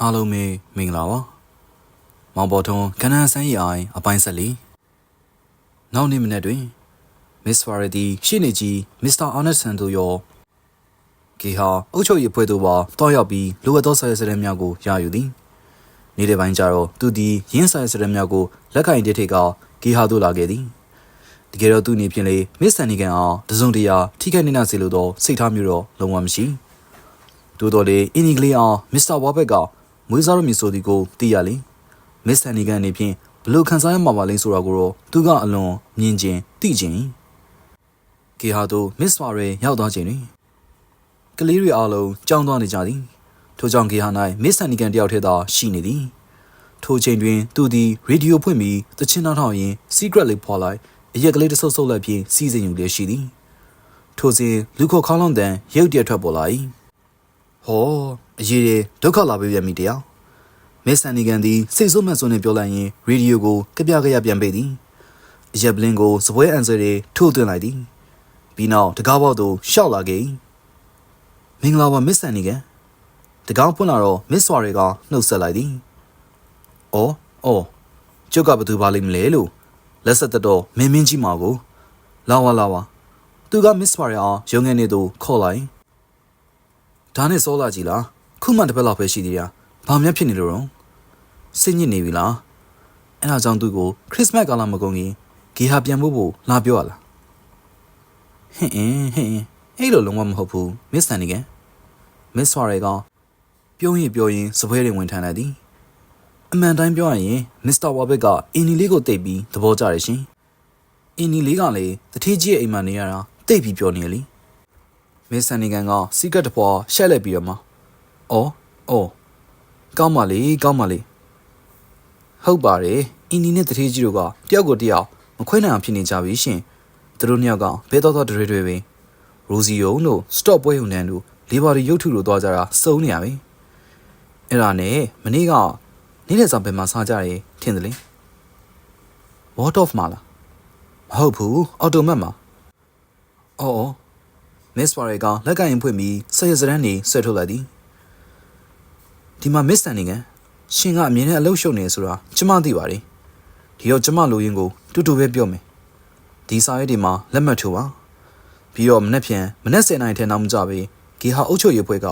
အားလုံးပဲမင်္ဂလာပါမောင်ပေါ်ထွန်းကနန်းဆန်းရီအိုင်အပိုင်းဆက်လီနောက်နေ့မနေ့တွင် Miss Farady ရှေ့နေကြီး Mr. Anderson တို့ရောဂီဟာအုတ်ချုပ်ရဖွဲ့တို့ပါတောက်ရောက်ပြီးလိုအပ်သောဆရာဆရာများကိုရယူသည်နေ့တစ်ပိုင်းကျတော့သူသည်ရင်းဆရာဆရာများကိုလက်ကင်တစ်ထိတ်ကဂီဟာတို့လာခဲ့သည်တကယ်တော့သူအနေဖြင့်လေ Miss Sanigan အားတစုံတရာထိခိုက်နေနာစေလိုသောစိတ်ထားမျိုးတော့လုံးဝမရှိသို့တော်လေအင်ဒီဂလီအောင်မစ္စတာဝါဘက်က မွေးစားရမည်ဆိုသည်ကိုသိရလေမစ္စဆန်နီကန်အနေဖြင့်ဘလို့ခံစားရမှာပါလိမ့်ဆိုတာကိုတော့သူကအလွန်မြင်ခြင်းသိခြင်းဂေဟာတို့မစ္စဝါရဲရောက်သွားခြင်းတွင်ကလေးတွေအားလုံးကြောင်းသွားနေကြသည်ထို့ကြောင့်ဂေဟာ၌မစ္စဆန်နီကန်တယောက်ထဲသာရှိနေသည်ထိုချိန်တွင်သူသည်ရေဒီယိုဖွင့်ပြီးသချင်းနှောင်းထောင်ရင်း secret လေးဖော်လိုက်အရက်ကလေးတစ်ဆုပ်ဆုပ်လိုက်ဖြင့်စီးစိမ်ယူလျက်ရှိသည်ထိုစဉ်လူခေါခေါင်းလောင်းတန်ရုတ်တရက်ထွက်ပေါ်လာ၏ဟော အရေးတွေဒုက္ခလာပေးပြန်ပြီတရားမစ္စန်နီကန်သည်စိတ်ဆိုးမှတ်ဆိုးနဲ့ပြောလိုက်ရင်ရေဒီယိုကိုကပြကရပြန်ပေးသည်အရက်ဘလင်းကိုစပွဲအန်ဆာတွေထိုးသွင်းလိုက်သည်ပြီးနောက်တကားပေါက်သို့ရှောက်လာခဲ့၏မင်္ဂလာပါမစ္စန်နီကန်တကားဖွင့်လာတော့မစ္စဝါတွေကနှုတ်ဆက်လိုက်သည်အော်အော်ကျုပ်ကဘယ်သူပါလိမ့်မလဲလို့လက်ဆက်သက်တော့မင်းမင်းကြီးမာကိုလာဝါလာဝါသူကမစ္စဝါရအောင်ရုံငယ်နေသူခေါ်လိုက်ဒါနဲ့စောလာကြည့်လား ခုမှတစ်ပတ်လောက်ပဲရှိသေးတာဘာမှဖြစ်နေလို့တော့စိတ်ညစ်နေပြီလားအဲ့ဒါကြောင့်သူ့ကိုခရစ်စမတ်ကာလမကုန်ခင်ဂီဟာပြန်ဖို့ဖို့လာပြောရလားဟင်းအင်းဟင်းအင်းအဲ့လိုလုံးဝမဟုတ်ဘူးမစ္စတန်နီကန်မစ္စဆွာရဲကပြုံးရင်ပြောရင်စပွဲတွေဝင်ထမ်းလိုက်သည်အမှန်တိုင်းပြောရရင်မစ္စတာဝါဘက်ကအင်းနီလေးကိုတိတ်ပြီးသဘောကျတယ်ရှင်အင်းနီလေးကလည်းတထေးကြီးရဲ့အိမ်မှာနေရတာတိတ်ပြီးပြောနေလေမစ္စတန်နီကန်ကစီကတ်တပွားရှက်လိုက်ပြီးတော့မှ အော်အော်ကောင်းပါလေကောင်းပါလေဟုတ်ပါတယ်အင်းနီနဲ့တထေးကြီးတို့ကတယောက်ကိုတယောက်မခွဲနိုင်အောင်ဖြစ်နေကြပြီရှင်သူတို့နှစ်ယောက်ကဘဲတော်တော်တွေတွေပဲရိုစီယုံတို့စတော့ပွဲုံတန်းတို့လေဘာရီရုပ်ထုတို့သွားကြတာစုံနေရပဲအဲ့ဒါနဲ့မနေ့ကနေ့လယ်ဆောင်ဘယ်မှာစားကြရဲထင်တယ်လေ What of မှာလားမဟုတ်ဘူးအော်တိုမတ်မှာအော်အော်မစ္စပါရီကလက်ကင်ဖွင့်ပြီးဆက်ရစရန်နေဆွဲထုတ်လိုက်သည် ဒီမှာမစ္စတန်နေကန်ရှင်ကအမြင်နဲ့အလုရှုံနေဆိုတာကျမသိပါတယ်ဒီတော့ကျမလိုရင်းကိုတူတူပဲပြောမယ်ဒီစာရွက်တွေမှာလက်မှတ်ထိုးပါပြီးတော့မနေ့ပြန်မနေ့10နိုင်ထဲနောက်မကြပဲဂီဟာအုပ်ချုပ်ရေးဖွဲ့က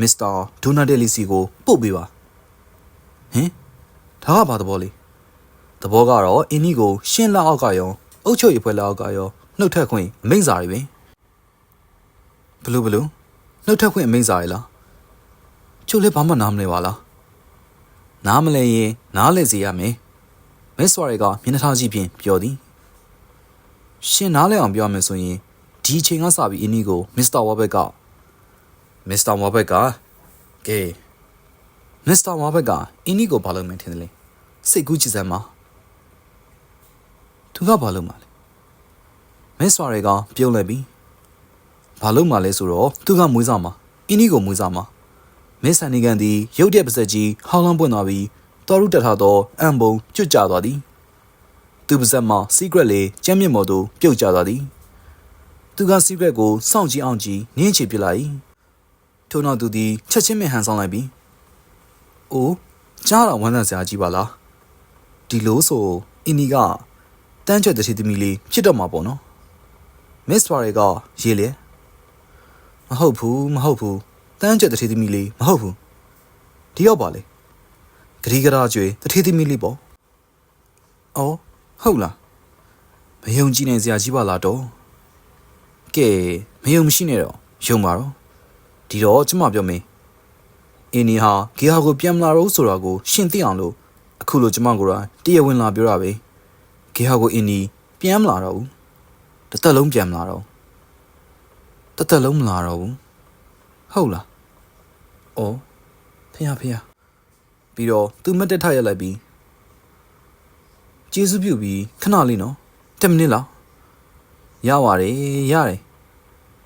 မစ္စတာဒိုနာဒယ်လီစီကိုပို့ပေးပါဟင်ဒါကဘာသဘောလဲသဘောကတော့အင်းကြီးကိုရှင်းလက်အောက်ကရောအုပ်ချုပ်ရေးဖွဲ့လက်အောက်ကရောနှုတ်ထက်ခွင့်အမိန့်စာတွေပဲဘလို့ဘလို့နှုတ်ထက်ခွင့်အမိန့်စာရလား ကျုပ်လည်းဘာမှနားမလဲပါလားနားမလဲရင်နားလဲစေရမယ်မက်ဆွာရီကမျက်နှာထားကြည့်ဖြင့်ပြောသည်ရှင်နားလဲအောင်ပြောမယ်ဆိုရင်ဒီအချိန်ကစပြီးအင်းကြီးကိုမစ္စတာဝါဘက်ကမစ္စတာဝါဘက်ကကဲမစ္စတာဝါဘက်ကအင်းကြီးကိုဘာလုပ်မှန်းထင်တယ်လဲစိတ်ကူးချစ်စမ်းပါသူကဘာလုပ်မှလဲမက်ဆွာရီကပြုံးလိုက်ပြီဘာလုပ်မှလဲဆိုတော့သူကမွေးစားမှာအင်းကြီးကိုမွေးစားမှာ မစ္စန်နီကန်သည်ရုတ်တရက်ပါဆက်ကြီးဟောင်းလောင်းပွင့်သွားပြီးတော်ရုတက်ထားသောအံပုံကျွတ်ကျသွားသည်သူပါဆက်မှ secret လေးကျမ်းမြင့်မော်သို့ပြုတ်ကျသွားသည်သူက secret ကိုစောင့်ကြည့်အောင်ကြည့်နင်းချပြလိုက်ထို့နောက်သူသည်ချက်ချင်းမဲ့ဟန်ဆောင်လိုက်ပြီးအိုးကြားတော်ဝမ်းသာစရာကြီးပါလားဒီလိုဆိုအင်းနီကတန်းချက်တဲ့သမီးလေးဖြစ်တော့မှာပေါ့နော်မစ္စပါရီကရေးလေမဟုတ်ဘူးမဟုတ်ဘူး တန်းကျက်တထေးသမီးလေးမဟုတ်ဘူးဒီရောက်ပါလေဂရီဂရာကျွေတထေးသမီးလေးပေါ့အော်ဟုတ်လားမယုံကြည်နိုင်စရာကြီးပါလားတော့ကဲမယုံမရှိနဲ့တော့ယုံပါတော့ဒီတော့ကျမပြောမင်းအင်းနီဟာဂီဟာကိုပြန်မလာတော့ဆိုတာကိုရှင်းသိအောင်လို့အခုလိုကျမကိုယ်တိုင်တရားဝင်လာပြောတာပဲဂီဟာကိုအင်းနီပြန်မလာတော့ဘူးတစ်သက်လုံးပြန်မလာတော့တစ်သက်လုံးမလာတော့ဘူး ဟုတ်လား။အော်ဖေရဖေရပြီးတော့သူမတ်တက်ထရက်လိုက်ပြီးကျေးဇူးပြုပြီးခဏလေးနော်10မိနစ်လောက်ရပါတယ်ရတယ်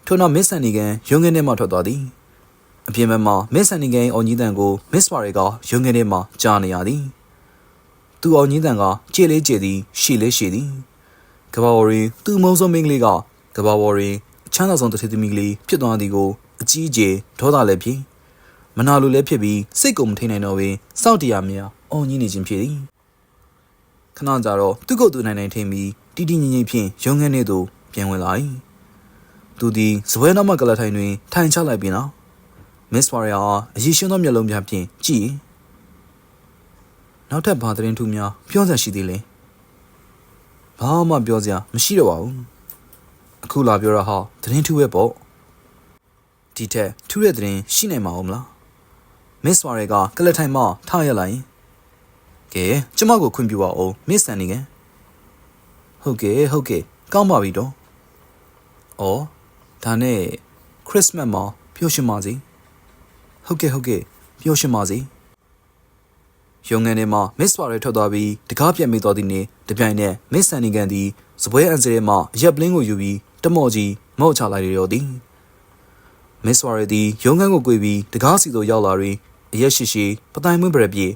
ထို့နောက်မစ်ဆန်နီကန်ရုံငင်းထဲမှထွက်သွားသည်အပြင်ဘက်မှာမစ်ဆန်နီကန်အောင်ကြီးတန်ကိုမစ်ပါရီကရုံငင်းထဲမှကြားနေရသည်သူအောင်ကြီးတန်ကကြည်လေးကြည်သည်ရှီလေးရှီသည်ကဘာဝရီသူ့မုံဆုံးမင်းကလေးကကဘာဝရီချမ်းသာဆုံးတစ်ထည်သမီးကလေးဖြစ်သွားသည်ကိုအကြီးအကျယ်ဒေါသလည်းဖြစ်မနာလိုလည်းဖြစ်ပြီးစိတ်ကိုမထိန်နိုင်တော့ဘဲစောင့်တရားများအော်ကြီးနေခြင်းဖြစ်သည်ခဏကြာတော့သူ့ကိုယ်သူနိုင်နိုင်ထိန်ပြီးတီတီငင်ငင်ဖြင့်ရုံငန်းနေသို့ပြန်ဝင်လာ၏သူသည်ဇပွဲနောက်မှကလထိုင်တွင် ထိုင်ချလိုက်ပြီးနောက်မစ္စဝါရီယာအရေးရှင်သောမျက်လုံးများဖြင့်ကြည့်နောက်ထပ်ဘာသတင်းထူးများပြောစရာရှိသေးလဲဘာမှပြောစရာမရှိတော့ပါဘူးအခုလာပြောရဟာသတင်းထူးပဲပေါ့ ဒီထက်ထူးတဲ့သတင်းရှိနိုင်မှာမလားမစ္စဝါရီကကလထိုင်မှထားရလာရင်ကဲကျမကိုခွင့်ပြုပါဦးမစ္စဆန်နီကန်ဟုတ်ကဲ့ဟုတ်ကဲ့ကောင်းပါပြီတော့အော်ဒါနဲ့ခရစ်စမတ်မှာပျော်ရွှင်ပါစေဟုတ်ကဲ့ဟုတ်ကဲ့ပျော်ရွှင်ပါစေရုံငန်းထဲမှာမစ္စဝါရီထွက်သွားပြီးတကားပြတ်မိသွားသည်နှင့်တပြိုင်နက်မစ္စဆန်နီကန်သည်စပွဲအန်စရဲမှရက်ပလင်းကိုယူပြီးတမော့ကြီးမော့ချလိုက်ရတော့သည် မစ္စဝါရီသည်ရုံငန်းကိုကွေပြီးတကားစီသို့ရောက်လာပြီးအရက်ရှိရှိပတိုင်မွေးပရပြေ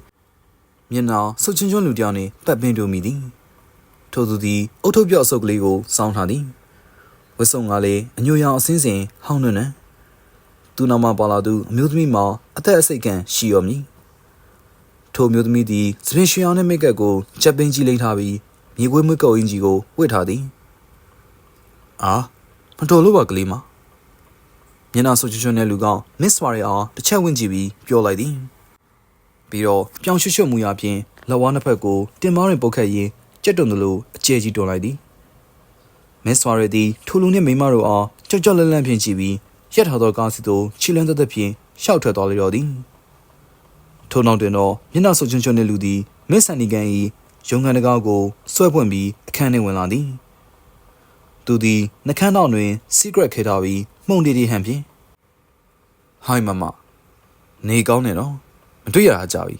မျက်နှာဆုတ်ချင်းကျွန်းလူတစ်ယောက်နှင့်ပတ်ပင်းတို့မိသည်ထို့သူသည်အုတ်ထုတ်ပြော့အဆုပ်ကလေးကိုစောင်းထားသည်ဝတ်စုံကလည်းအညိုရောင်အစင်းစင်ဟောင်းနှွန်းနှံသူနောက်မှပါလာသူအမျိုးသမီးမှာအသက်အစိတ်ကံရှိရောမည်ထိုအမျိုးသမီးသည်စရင်ရွှေအောင်တဲ့မိတ်ကပ်ကိုချက်ပင်းကြီးလိမ့်ထားပြီးမြေခွေးမွေးကုတ်အင်ကြီးကိုဝတ်ထားသည်အာမတော်လို့ပါကလေးမ မျက်နှာဆိုးချွတ်ချွတ်နဲ့လူကောင်မစ္စဝါရီအောင်တစ်ချက်ဝင်ကြည့်ပြီးပြောလိုက်သည်ပြီးတော့ပြောင်ရွှွတ်ရွှွတ်မူရဖြင့်လက်ဝါးနှစ်ဖက်ကိုတင်မားရင်ပုတ်ခတ်ရင်းကြက်တုံတို့လိုအကျဲကြီးတွန်းလိုက်သည်မစ္စဝါရီသည်ထိုလူနှင့်မိန်းမတို့အားကြောက်ကြောက်လန့်လန့်ဖြင့်ကြည့်ပြီးရက်ထားသောကားစီသို့ခြိလန်းသက်သက်ဖြင့်ရှောက်ထွက်သွားလေတော့သည်ထို့နောက်တွင်တော့မျက်နှာဆုပ်ချွန်းချွန်းတဲ့လူသည်မစ္စဆန်နီကန်၏ရုံခန်းတကားကိုဆွဲဖွင့်ပြီးအခန်းထဲဝင်လာသည် သူသည်နှကန်းတော်တွင် secret ခဲထားပြီးမှုန်တီတီဟန်ဖြင့်ဟိုင်းမမနေကောင်းနေတော့မတွေ့ရတာကြာပြီ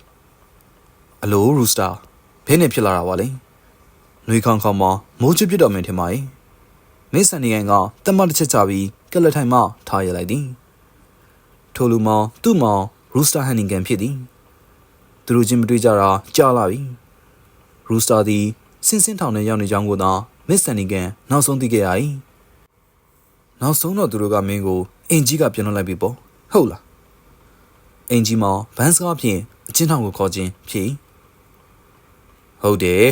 အလိုရူစတာဘယ်နဲ့ဖြစ်လာတာပါလဲနှွေခေါင်ခေါင်မှာမိုးချစ်ပြစ်တော်မင်းထင်ပါရဲ့မင်းဆန်နီကန်ကတက်မတစ်ချက်ချပြီးကလထိုင်မှထားရလိုက်သည်ထိုလူမောင်သူ့မောင်ရူစတာဟန်နီကန်ဖြစ်သည်သူတို့ချင်းမတွေ့ကြတာကြာလာပြီရူစတာသည်စင်စင်ထောင်ထဲရောက်နေကြောင်းကိုသာ မစ်ဆန်နီကန်နောက်ဆုံးသိခဲ့ရ၏နောက်ဆုံးတော့သူတို့ကမင်းကိုအင်ကြီးကပြန်လွှတ်လိုက်ပြီပေါ့ဟုတ်လားအင်ကြီးမောင်ဘန်းစကားဖြင့်အချင်းထောင်ကိုခေါ်ခြင်းဖြစ်၏ဟုတ်တယ်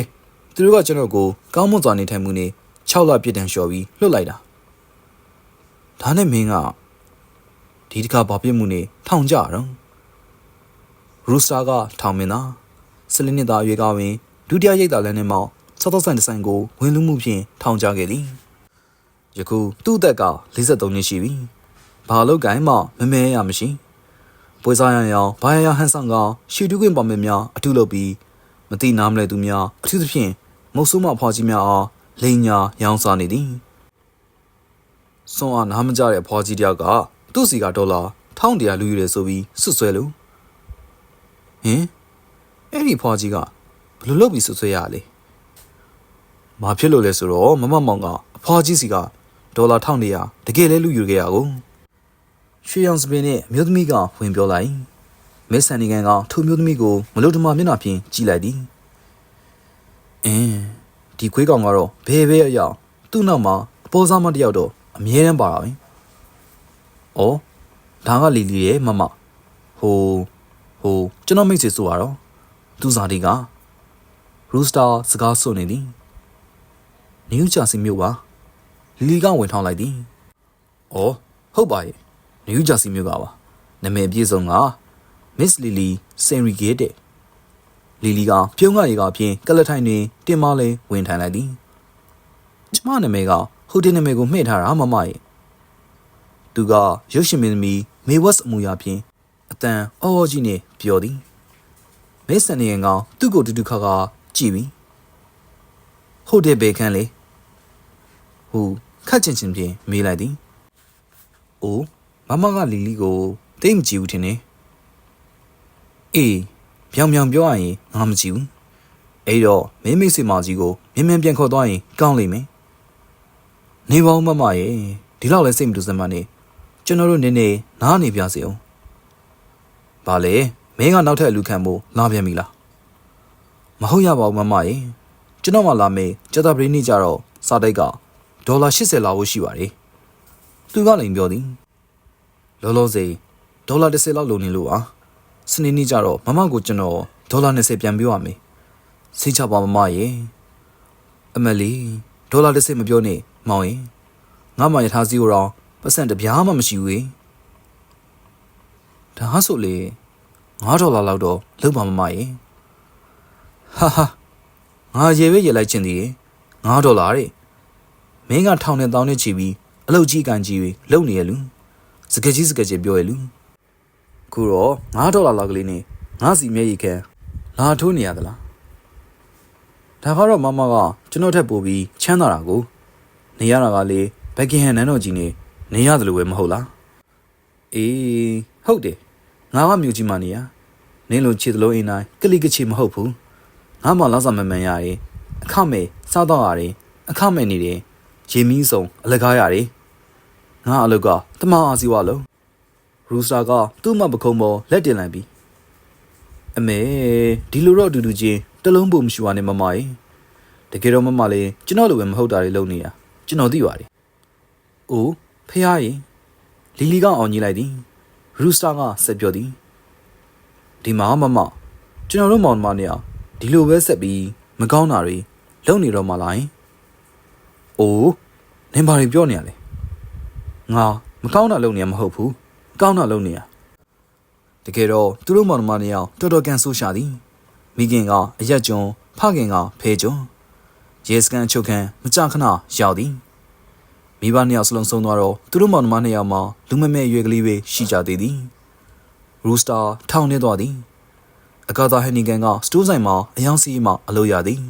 သူတို့ကကျွန်တော်ကိုကောင်းမွန်စွာနေထိုင်မှုနဲ့6လပြစ်ဒဏ်လျှော်ပြီးလွှတ်လိုက်တာဒါနဲ့မင်းကဒီတစ်ခါဘာပြစ်မှုနဲ့ထောင်ကြတော့ရူစတာကထောင်မင်းသားဆလင်းနှစ်သားအရွယ်ကပင်ဒုတိယရိတ်သားလမ်းထဲမှာ စောစောဆိုင်တစ်ဆိုင်ကိုဝင်လူမှုဖြင့်ထောင်ချခဲ့သည်ယခုသူ့အသက်က53နှစ်ရှိပြီဘာလို့ကိုင်းမှမမဲရမရှိပွဲစားရန်ရောင်ဘာရရဟန်ဆောင်ကရှီတူးကွင်ပေါ်မများအထုလုပ်ပြီးမတိနားမလဲသူများအထူးသဖြင့်မုတ်ဆိုးမဖွာကြီးများအားလိန်ညာရောင်းစားနေသည်စွန်အားနားမကြတဲ့ဖွာကြီးတယောက်ကသူ့စီကဒေါ်လာ1100လူယူတယ်ဆိုပြီးဆွဆွဲလို့ဟင်အဲ့ဒီဖွာကြီးကဘယ်လိုလုပ်ပြီးဆွဆွဲရလဲ ဘာဖြစ်လို့လဲဆိုတော့မမမောင်ကအဖွာကြီးစီကဒေါ်လာ1100တကယ်လဲလူယူခဲ့ရကုန်ရွှေရောင်စပင်နဲ့မြို့သမီးကဝင်ပြောလိုက်မစ်ဆန်နီကန်ကထိုမျိုးသမီးကိုမလို့တမမျက်နှာဖြင့်ကြည့်လိုက်သည်အင်းဒီခွေးကောင်ကတော့ဘယ်ပဲအရောက်သူ့နောက်မှာအပေါ်စားမတစ်ယောက်တော့အမြဲတမ်းပါတာပဲ။အော်ဒါကလီလီရဲ့မမဟိုဟိုကျွန်တော်မိတ်ဆွေဆိုရတော့သူစားဒီကရူစတာစကားဆိုနေသည် နယူးဂျာစီမြို့ပါလီလီကဝင်ထောင်းလိုက်သည်။အော်ဟုတ်ပါရဲ့နယူးဂျာစီမြို့ကပါနာမည်ပြည့်စုံက Miss Lily Senrigate လီလီကပြုံးကရေကဖြင့်ကလထိုင်တွင်တင်မလဲဝင်ထိုင်လိုက်သည်ကျမနာမည်ကဟိုတင်နာမည်ကိုမှဲ့ထားတာမမရဲ့သူကရုပ်ရှင်မင်းသမီးမေဝတ်အမူအရာဖြင့်အတန်အော်အော်ကြီးနဲ့ပြောသည်မဲဆန်နေရင်ကသူ့ကိုတူတူခါခါကြည့်ပြီးဟုတ်တယ်ဘေခန်းလေ ဟူခတ်ချင်ချင်ဖြင့်မေးလိုက်သည်အိုးမမကလီလီကိုတိတ်မကြည့်ဘူးထင်တယ်အေးပြောင်ပြောင်ပြောရရင်ငါမကြည့်ဘူးအဲ့တော့မင်းမိတ်ဆွေမကြီးကိုမြင်မြန်ပြန်ခေါ်သွားရင်ကောင်းလိမ့်မယ်နေပါဦးမမရဲ့ဒီလောက်လဲစိတ်မတူစမ်းမနဲ့ကျွန်တော်တို့နည်းနည်းနားနေပြစေအောင်ဘာလဲမင်းကနောက်ထပ်အလူခံဖို့လာပြန်ပြီလားမဟုတ်ရပါဘူးမမရဲ့ကျွန်တော်မှလာမေးကျတာပရိနိကြတော့စာတိုက်က ဒေါ်လာ80လောက်ရှိပါတယ်သူကလည်းပြောသည်လောလောဆယ်မဒေါ်လာ30လောက်လိုနေလို့อ่ะစနေနေ့ကျတော့မမကိုကျွန်တော်ဒေါ်လာ20ပြန်ပြောရမယ်စိတ်ချပါမမရေအမလီဒေါ်လာ30မပြောနဲ့မောင်ရင်ငါမှယထာစီကိုတော့ပတ်စံတစ်ပြားမှမရှိဘူးေဒါဟာဆိုလေ9ဒေါ်လာလောက်တော့လောက်ပါမမရေဟာဟာငါရေပဲရေလိုက်ချင်သေးတယ်9ဒေါ်လာတဲ့ မင်းကထောင်နဲ့တောင်းနဲ့ချီပြီးအလုတ်ကြီးကန်ကြီးတွေလုံနေရလူစကကြီးစကကြီးပြောရလူခုတော့9ဒေါ်လာလောက်ကလေးနဲ့ငါစီမျက်ရည်ခဲလာထိုးနေရသလားဒါကတော့မမကကျွန်တော်ထက်ပိုပြီးချမ်းသာတာကို နေရတာကလေဘက်ကင်ဟန်နန်းတော်ကြီးနေနေရတယ်လို့ပဲမဟုတ်လားအေးဟုတ်တယ်ငါကမြို့ကြီးမှနေရနင်းလိုခြေသလုံးအင်းတိုင်းကလိကချေမဟုတ်ဘူးငါမှလောက်စာမမှန်ရရင်အခမဲ့စားတော့ရတယ်အခမဲ့နေတယ် ရေမီးစုံအလကားရတယ်ငါအလုတ်ကတမအားစီဝါလုံးရူစတာကသူ့မပခုံးပေါ်လက်တင်လိုက်ပြီအမေဒီလိုတော့အတူတူချင်းတလုံးပုံမရှိပါနဲ့မမရေတကယ်တော့မမလေးကျွန်တော်လိုပဲမဟုတ်တာတွေလုပ်နေတာကျွန်တော်သိပါတယ်။အိုးဖះရေလီလီကအောင်ကြီးလိုက်သည်ရူစတာကဆက်ပြောသည်ဒီမှာမမကျွန်တော်တို့မောင်နှမနဲ့ဒီလိုပဲဆက်ပြီးမကောင်းတာတွေလုပ်နေတော့မှလား။ အိုးနင်ဘာတွေပြောနေရလဲ။ငါမကောင်းတာလုပ်နေရမဟုတ်ဘူး။ကောင်းတာလုပ်နေရ။တကယ်တော့သူတို့မောင်နှမနဲ့တော်တော်ကန်ဆိုးရှာသည်။မိခင်ကအရက်ကျွန်းဖခင်ကဖဲကျွန်းရဲစကန်အချုပ်ခန်းမကြခဏရောက်သည်မိဘနှစ်ယောက်စလုံးဆုံးသွားတော့သူတို့မောင်နှမနှစ်ယောက်မှာလူမမဲ့အရွယ်ကလေးပဲရှိကြသေးသည်ရူစတာထောင်နေသွားသည်အကာသာဟန်နီဂန်ကစတိုးဆိုင်မှာအယောင်စီးမှအလုပ်ရသည်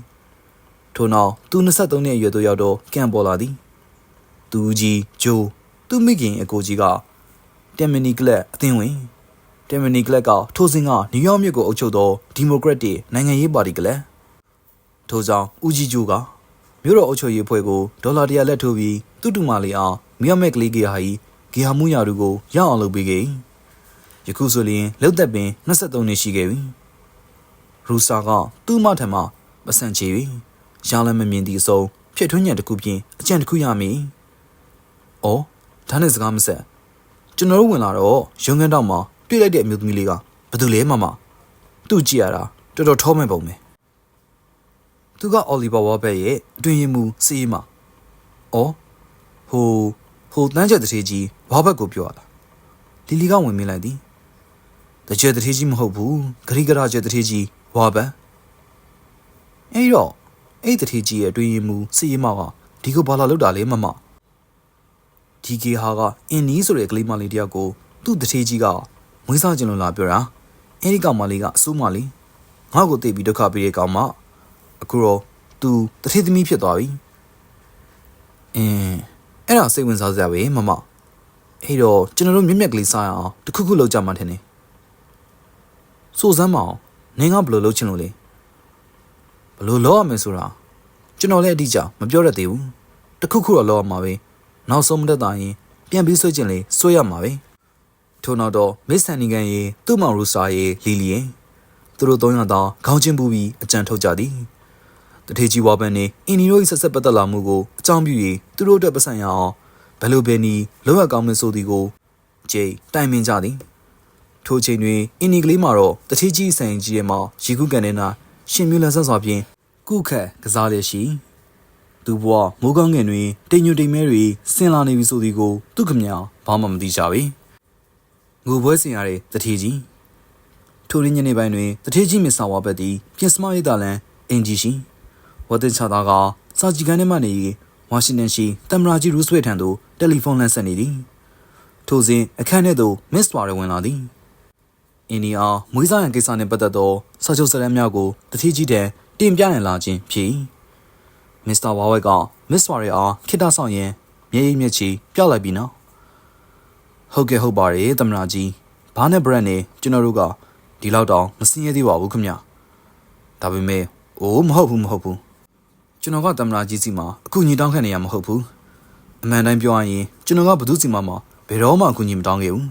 ထို့နောက်သူ23နှစ်အရွယ်သို့ရောက်တော့ကံပေါ်လာသည်သူကြီးဂျိုးသူမိခင်အကိုကြီးကတက်မနီကလပ်အသင်းဝင်တက်မနီကလပ်ကထိုစဉ်ကနယူးယောက်မြို့ကိုအုပ်ချုပ်သောဒီမိုကရက်တစ်နိုင်ငံရေးပါတီကလပ်ထို့ကြောင့်ဦးကြီးဂျိုးကမြို့တော်အုပ်ချုပ်ရေးအဖွဲ့ကိုဒေါ်လာ100လက်ထိုးပြီးသူ့တူမလေးအောင်မြောက်မဲ့ကလေးကဟာဤဂီဟာမှုရာတို့ကိုရအောင်လုပ်ပေးခဲ့ယခုဆိုရင်လှုပ်သက်ပင်23နှစ်ရှိခဲ့ပြီရူစာကသူ့မထံမှမဆန့်ချေ၍ ရှားလည်းမမြင်သည့်အစုံဖြစ်ထွန်းညံတစ်ခုဖြင့်အကြံတစ်ခုရမည်။အော်ဒါနဲ့စကားမဆက်ကျွန်တော်တို့ဝင်လာတော့ရုံငန်းတောက်မှာတွေ့လိုက်တဲ့အမျိုးသမီးလေးကဘယ်သူလဲမမသူ့ကြည့်ရတာတော်တော်ထောမဲ့ပုံပဲသူကအော်လီဗာဝါဘက်ရဲ့အတွင်ရင်မူစီးမအော်ဟိုဟိုတန်းချက်တထေးကြီးဝါဘက်ကိုပြောရတာလီလီကဝင်မင်းလိုက်သည်တကြွတထေးကြီးမဟုတ်ဘူးဂရိကရာကျက်တထေးကြီးဝါဘက်အဲ့တော့ အဲ့တထေးကြီးရဲ့အတွင်ရင်မူစီးမကဒီကိုဘာလာလောက်တာလဲမမဒီကေဟာကအင်းနီးဆိုတဲ့ကလေးမလေးတယောက်ကိုသူ့တထေးကြီးကမွေးစားခြင်းလို့လာပြောတာအဲ့ဒီကောင်မလေးကအဆိုးမလေးငါ့ကိုသိပြီးဒုက္ခပေးတဲ့ကောင်မအခုတော့ तू တထေးသမီးဖြစ်သွားပြီအင်းအဲ့ဒါစိတ်ဝင်စားစရာပဲမမအဲ့တော့ကျွန်တော်တို့မြက်မြက်ကလေးစားရအောင်တခုခုလောက်ကြမှာထင်တယ်စိုးစမ်းမအောင်နင်ကဘယ်လိုလုပ်ချင်လို့လဲ ဘယ်လိုလုပ်ရမလဲဆိုတာကျွန်တော်လည်းအတိအကျမပြောရသေးဘူးတခုခုတော့လုပ်ရမှာပဲနောက်ဆုံးမတက်တာရင်ပြန်ပြီးဆွဲချင်လေဆွဲရမှာပဲထို့နောက်တော့မစ်ဆန်နီကန်ရေသူ့မောင်ရူစာရေလီလီယင်သူတို့သုံးယောက်သာခေါင်းချင်းပူပြီးအကြံထုတ်ကြသည်တထေကြီးဝါပန်နေအင်နီတို့၏ဆက်ဆက်ပတ်သက်လာမှုကိုအကြောင်းပြု၍သူတို့အတွက်ပတ်စံရအောင်ဘယ်လိုပဲနီလောက်ရကောင်းမဆိုသည်ကိုဂျေးတိုင်ပင်ကြသည်ထိုချိန်တွင်အင်နီကလေးမှာတော့တထေကြီးဆိုင်ကြီးရဲ့မှာရီခုကန်နေတာ ရှင်မြူလန်ဆက်စွာဖြင့်ကုခက်ကစားလျက်ရှိသူဘွားမိုးကောင်းငင်တွင်တိမ်ညွတိမ်မဲတွေဆင်လာနေပြီဆိုသည်ကိုသူခမညာဘာမှမသိကြပေငိုပွဲစင်ရတဲ့တထေကြီးထိုရင်းညနေပိုင်းတွင်တထေကြီးမစ္စတာဝါဘက်သည်ပြင်စမရိတာလန်အင်ဂျီရှိဝတ်တင်ချတာကစာကြည့်ခန်းထဲမှနေဝါရှင်တန်ရှိတမ်မရာကြီးရူးစဝစ်ထံသို့တယ်လီဖုန်းလမ်းဆက်နေသည်ထိုစဉ်အခန်းထဲသို့မစ္စဝါရဝင်လာသည် အင်းဒီယာမွေးစားရန်ကိစ္စနှင့်ပတ်သက်သောစာချုပ်စာတမ်းများကိုတတိကြီးတန်တင်ပြရန်လာခြင်းဖြစ်မစ္စတာဝါဝက်ကမစ္စဝါရအားခိတဆောင်ရင်မြေအိမ်မျက်ချီပြလိုက်ပြီးနော်ဟုတ်ကဲ့ဟုတ်ပါတယ်သမနာကြီးဘာနဲ့ဘရက်နဲ့ကျွန်တော်တို့ကဒီလောက်တောင်မစင်းရသေးပါဘူးခင်ဗျဒါပေမဲ့အိုးမဟုတ်ဘူးမဟုတ်ဘူးကျွန်တော်ကတမနာကြီးစီမှာအခုညီတောင်းခံနေရမဟုတ်ဘူးအမှန်တိုင်းပြောရရင်ကျွန်တော်ကဘသူစီမှာမှဘယ်တော့မှအခုညီမတောင်းခဲ့ဘူး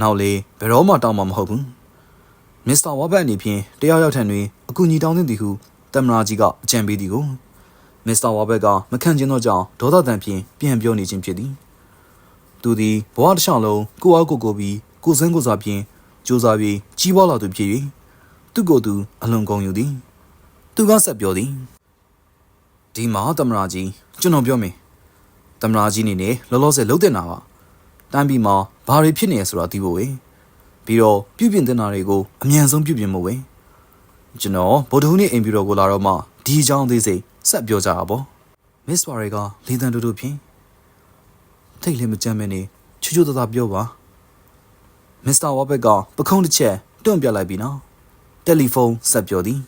နောက်လေဘယ်တော့မှတောင်းမှာမဟုတ်ဘူးမစ္စတာဝါဘတ်အနေဖြင့်တယောက်ယောက်ထံတွင်အခုညီတောင်းတဲ့သည်ဟုတမနာကြီးကအကြံပေးသည်ကိုမစ္စတာဝါဘတ်ကမခံကျင်သောကြောင့်ဒေါသတန်ဖြင့်ပြန်ပြောနေခြင်းဖြစ်သည်သူသည်ဘဝတစ်လျှောက်လုံးကိုယ့်အောက်ကိုကိုပြီးကိုစန်းကိုစားဖြင့်စူးစားပြီးကြီးပွားလာသူဖြစ်၍သူ့ကိုယ်သူအလွန်ကုန်ယူသည်သူကဆက်ပြောသည်ဒီမှာတမရာကြီးကျွန်တော်ပြောမယ်တမရာကြီးအနေနဲ့လောလောဆယ်လှုပ်တင်တာပါ တန်းပြီးမှဘာတွေဖြစ်နေရဆိုတာသိဖို့ဝေပြီးတော့ပြုပြင်တင်တာတွေကိုအမြန်ဆုံးပြုပြင်ဖို့ဝေကျွန်တော်ဗုဒ္ဓဟူးနေ့အိမ်ပြတော်ကိုလာတော့မှဒီအကြောင်းသေးစိတ်ဆက်ပြောကြတာပေါ့မစ္စဝါရီကလေတံတူတူဖြင့်ထိတ်လည်းမကြမ်းမဲနေချူချူတသာပြောပါမစ္စတာဝါဘက်ကပခုံးတစ်ချက်တွန့်ပြလိုက်ပြီနော်တယ်လီဖုန်းဆက်ပြောသည်